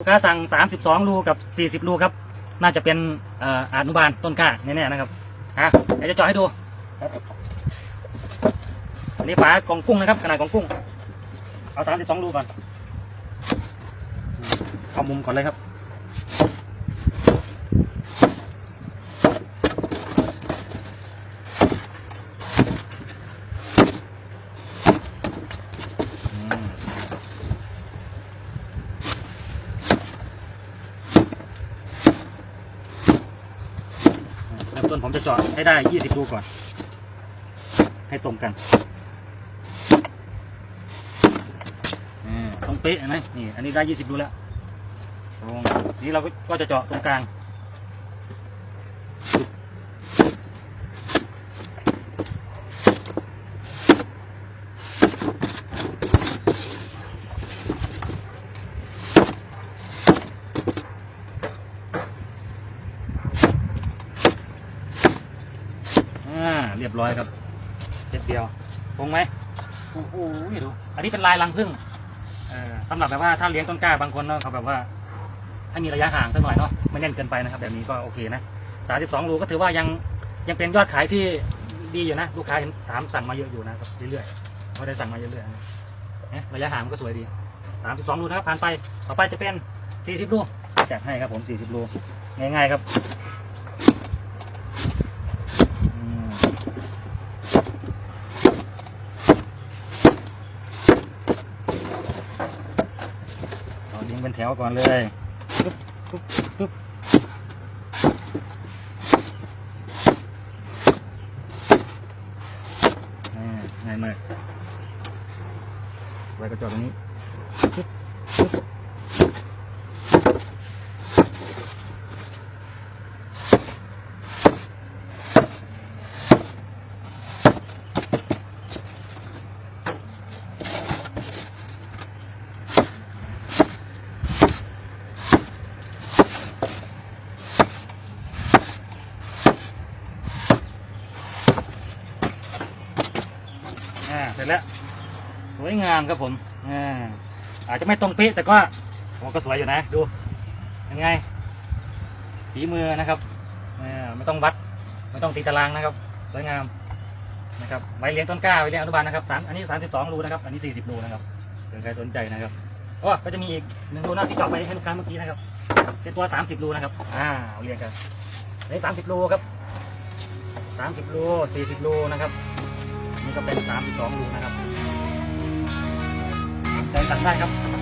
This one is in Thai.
ลูกค้าสั่ง 32 รูกับ 40 รูครับ น่าจะเป็นอนุบาลต้นกล้าแน่ๆนะครับอะเดี๋ยวจะจอให้ดูอันนี้ฝากองกุ้งนะครับ ขนาดกองกุ้ง เอา 32 รูก่อน เอามุมก่อนเลยครับ ต้นผมจะเจาะให้ได้ 20 รูก่อน ให้ตรงกันอ่าตรงเป๊ะนไหมนี่ อันนี้ได้ 20 รูแล้วตรงนี้เราก็จะเจาะตรงกลาง อ่าเรียบร้อยครับเจ็ดเดียวตรงไหมโอ้โหดู อันนี้เป็นลายรังผึ้งเอ่อสำหรับแบบว่าถ้าเลี้ยงต้นกล้าบางคนเนาะเขาแบบว่า ให้มีระยะห่างสักหน่อยเนาะไม่แน่นเกินไปนะครับแบบนี้ก็โอเคนะสามสิบสองรูก็ถือว่ายังยังเป็นยอดขายที่ดีอยู่นะ ลูกค้าเห็นถามสั่งมาเยอะอยู่นะครับเรื่อยๆไม่ได้สั่งมาเยอะๆนะเนี่ยระยะห่างมันก็สวยดีสามสิบสองรูนะครับผ่านไปต่อไปจะเป็นสี่สิบรูแจกให้ครับผมสี่สิบรูง่ายๆครับ เอาดิงเป็นแถวก่อนเลยปึ๊บปึ๊บปึ๊บอ่ง่ายมากไว้กระจกตรงนี้ปึ๊บปึ๊บ อ่าเสร็จแล้วสวยงามครับผมอ่าอาจจะไม่ตรงเป๊ะแต่ก็ผมก็สวยอยู่นะ ดูยังไงฝีมือนะครับไม่ต้องวัดไม่ต้องตีตารางนะครับ สวยงามนะครับไว้เลี้ยงต้นกล้าไว้เลี้ยงอนุบาลนะครับสามอันนี้สามสิบสองรูนะครับ อันนี้สี่สิบรูนะครับเผื่อใครสนใจนะครับโอ้ก็จะมีอีกหนึ่งรูนะที่จาะไปให้ลูกค้าเมื่อกี้นะครับเป็นตัวสามสิบรูนะครับอ่าเอาเรียงกันอันสามสิบรูครับสามสิบรูสี่สิบรูนะครับ นี่ก็เป็นสามสิบสองรูนะครับใจสั่งได้ครับ